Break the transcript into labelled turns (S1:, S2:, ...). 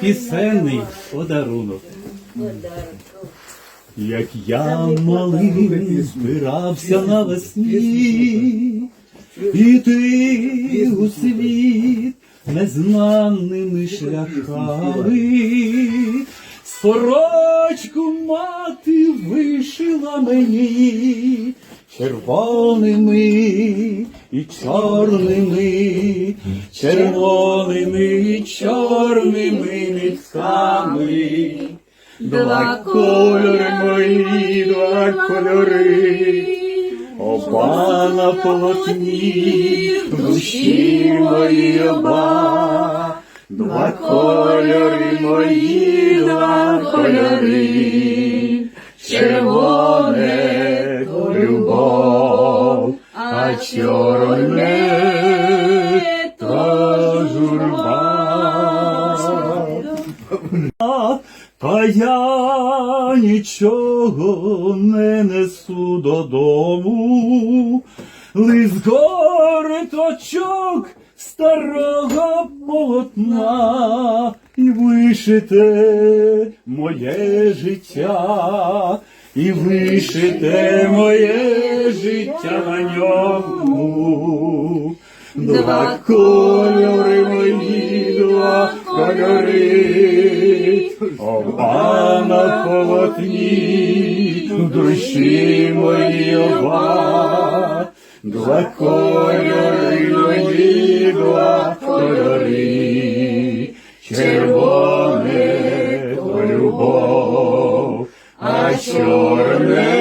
S1: пісенний подарунок. Як я малим збирався навесні, іти у світ незнаними шляхами, сорочку мати вишила мені червоними і чорними, червоними і чорними нитками. Два кольори мої, два кольори, оба на полотні, душі мої оба, два кольори мої, два кольори, а чорне та журба. Та я нічого не несу додому, лист гориточок старого полотна і вишите моє життя, і вишите моє життя на ньому, два кольори мої, два кольори, обана полотні, в душі мої оба, два кольори мої, два кольори, червоне любов чорне.